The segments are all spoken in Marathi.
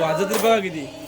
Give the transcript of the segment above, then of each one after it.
वाजत रे बघा किती.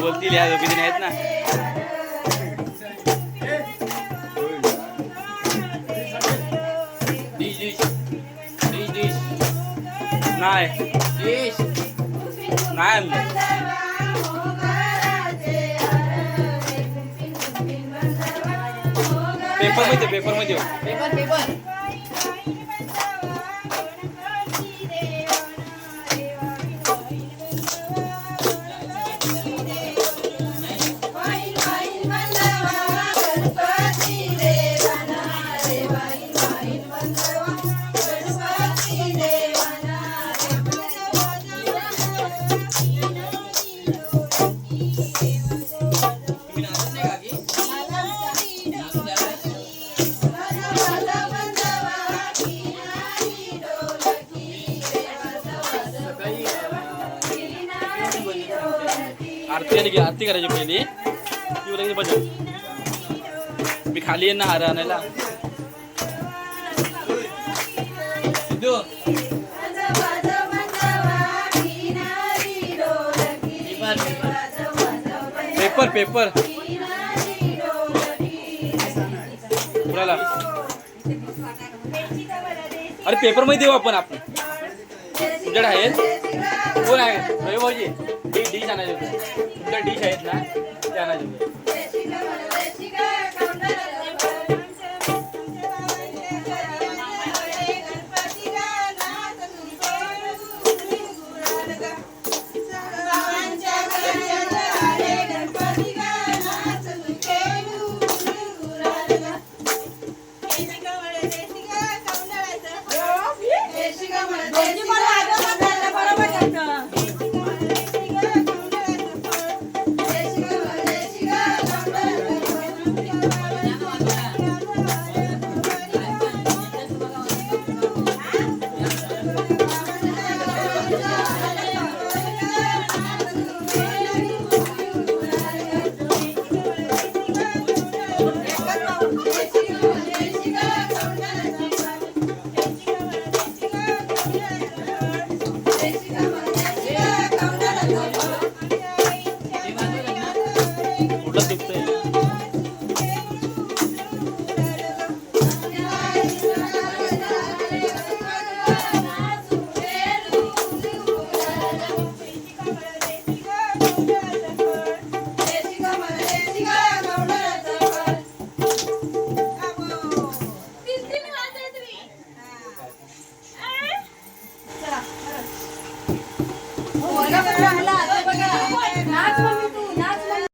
बोलतील या दोघी जणी आहेत ना? नाही पेपरमध्ये पेपरमध्ये. पेपर पेपर तुम्ही आरती आली की आरती करायची पहिली. ती लगेच बजाव मी खाली येईन ना हार आणायला. Paper paper. कुणाला अरे पेपरमध्ये देऊ आपण आपण. तुमच्याकडे आहेत? कोण आहे रवी भाऊजी डिश डिश आणायचे होते तुमच्या डिश आहेत ना ते आणायचे होते